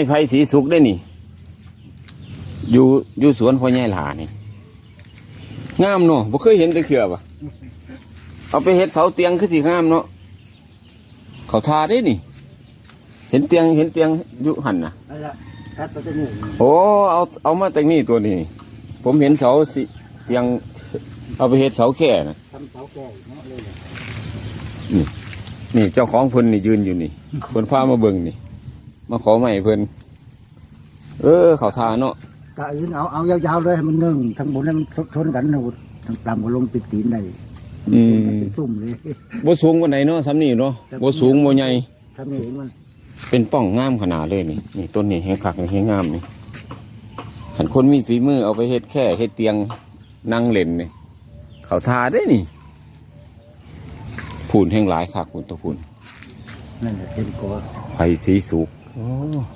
ไม้ไผ่สีสุกได้นี่ อยู่อยู่สวนพ่อใหญ่หลานี่ งามเนาะบ่เคยเห็นแตะเขือปะเอาไปเฮ็ดเสาเตียงคือสิงามเนาะ เขาทาได้นี่ เห็นเตียงเห็นเตียงอยู่หันน่ะนั่นแหละตัดไปตัวนี้โอ้ เอาเอามาจากนี่ตัวนี้ ผมเห็นเสาสิเตียง เอาไปเฮ็ดเสาแค่นะทำเสาแก่เนาะเลยเลยนี่เจ้าของเพิ่นนี่ยืนอยู่นี่เพิ่นพามาเบิ่งนี่ มาขอใหม่เพิ่นเออเขาทาเนาะกะยืนเอาเอายาวๆเลยให้มันนึ่งทั้งบนให้มันชนกันนะทั้งต่ำก็ลงปิดตีนได้อืมมันเป็นซุ่มเลยบ่สูงกว่าไหนเนาะซ้ำนี่เนาะบ่สูงบ่ใหญ่ถ้าไม่เห็นมันเป็นป้องงามขนาดเลยนี่นี่ต้นนี้แห้งคักนี่แห้งงามนี่ขันคนมีฝีมือเอาไปเฮ็ดแค่เฮ็ดเตียงนั่งเล่นนี่เขาทาได้นี่พูนแห้งหลายคักพูนตัวพูนนั่นแหละเป็นกอไผ่สีสุก 哦。